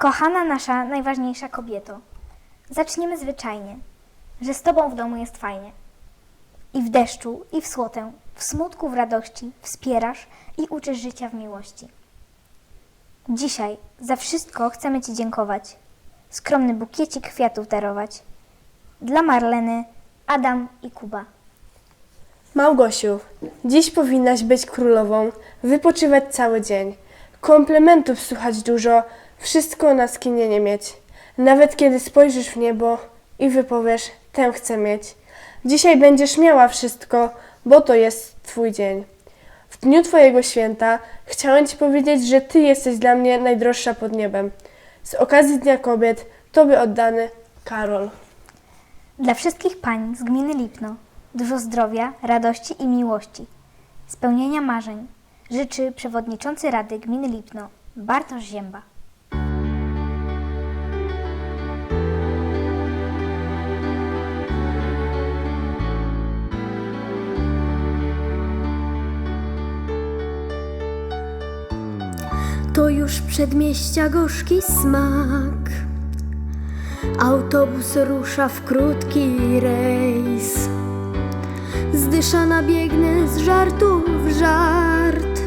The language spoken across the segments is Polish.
Kochana nasza najważniejsza kobieto, zaczniemy zwyczajnie, że z Tobą w domu jest fajnie. I w deszczu, i w słotę, w smutku, w radości wspierasz i uczysz życia w miłości. Dzisiaj za wszystko chcemy Ci dziękować, skromny bukiecik kwiatów darować. Dla Marleny, Adam i Kuba. Małgosiu, dziś powinnaś być królową, wypoczywać cały dzień. Komplementów słuchać dużo, wszystko na skinienie mieć. Nawet kiedy spojrzysz w niebo i wypowiesz, tę chcę mieć. Dzisiaj będziesz miała wszystko, bo to jest Twój dzień. W dniu Twojego święta chciałem Ci powiedzieć, że Ty jesteś dla mnie najdroższa pod niebem. Z okazji Dnia Kobiet Tobie oddany Karol. Dla wszystkich pań z gminy Lipno dużo zdrowia, radości i miłości, spełnienia marzeń życzy przewodniczący Rady Gminy Lipno Bartosz Zięba. To już przedmieścia gorzki smak. Autobus rusza w krótki rejs. Zdyszana biegnę z żartu w żart.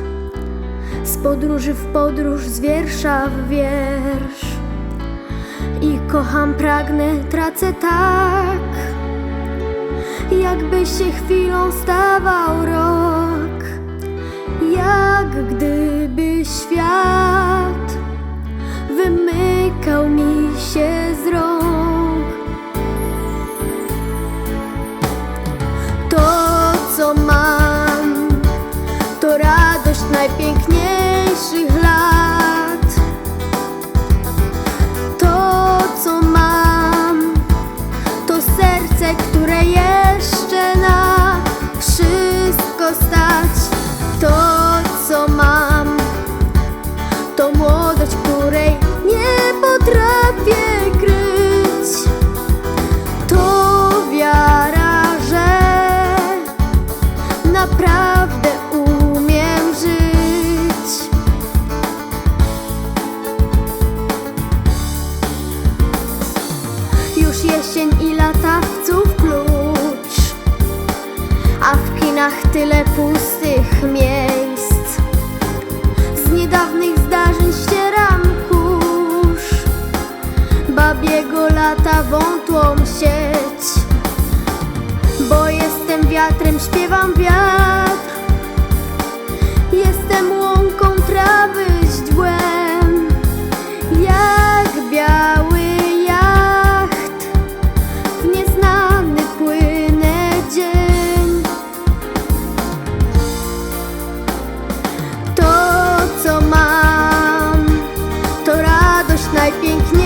Z podróży w podróż, z wiersza w wiersz. I kocham, pragnę, tracę tak. Jakby się chwilą stawał rok jak gdyby To, co mam, to młodość, której nie potrafię kryć. To wiara, że naprawdę umiem żyć. Już jesień i latawców Kinach tyle pustych miejsc. Z niedawnych zdarzeń ścieram kurz Babiego lata wątłą sieć. Bo jestem wiatrem, śpiewam wiatr najpiękniejsze.